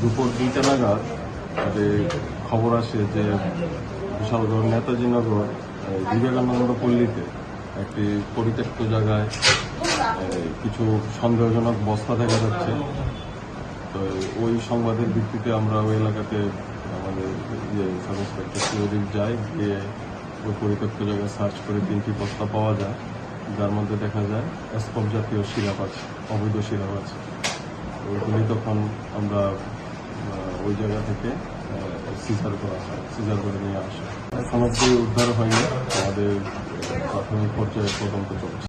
দুপুর দুইটা নাগাদ যে খবর আসে যে বিশালগড় নেতাজি নগর বিবেকানন্দ পল্লীতে একটি পরিত্যক্ত জায়গায় কিছু সন্দেহজনক বস্তা দেখা যাচ্ছে। তো ওই সংবাদের ভিত্তিতে আমরা ওই এলাকাতে আমাদের ইয়ে সাব ইন্সপেক্টর যাই, গিয়ে ওই পরিত্যক্ত জায়গায় সার্চ করে তিনটি বস্তা পাওয়া যায়। যার মধ্যে দেখা যায় স্পট জাতীয় সিরাপ আছে অবৈধ সিরাপ আছে ওইগুলি তখন আমরা ওই জায়গা থেকে সিজার করা হয়, সিজার করে নিয়ে আসা অব্দি উদ্ধার হয়নি, আমাদের প্রাথমিক পর্যায়ে তদন্ত চলছে।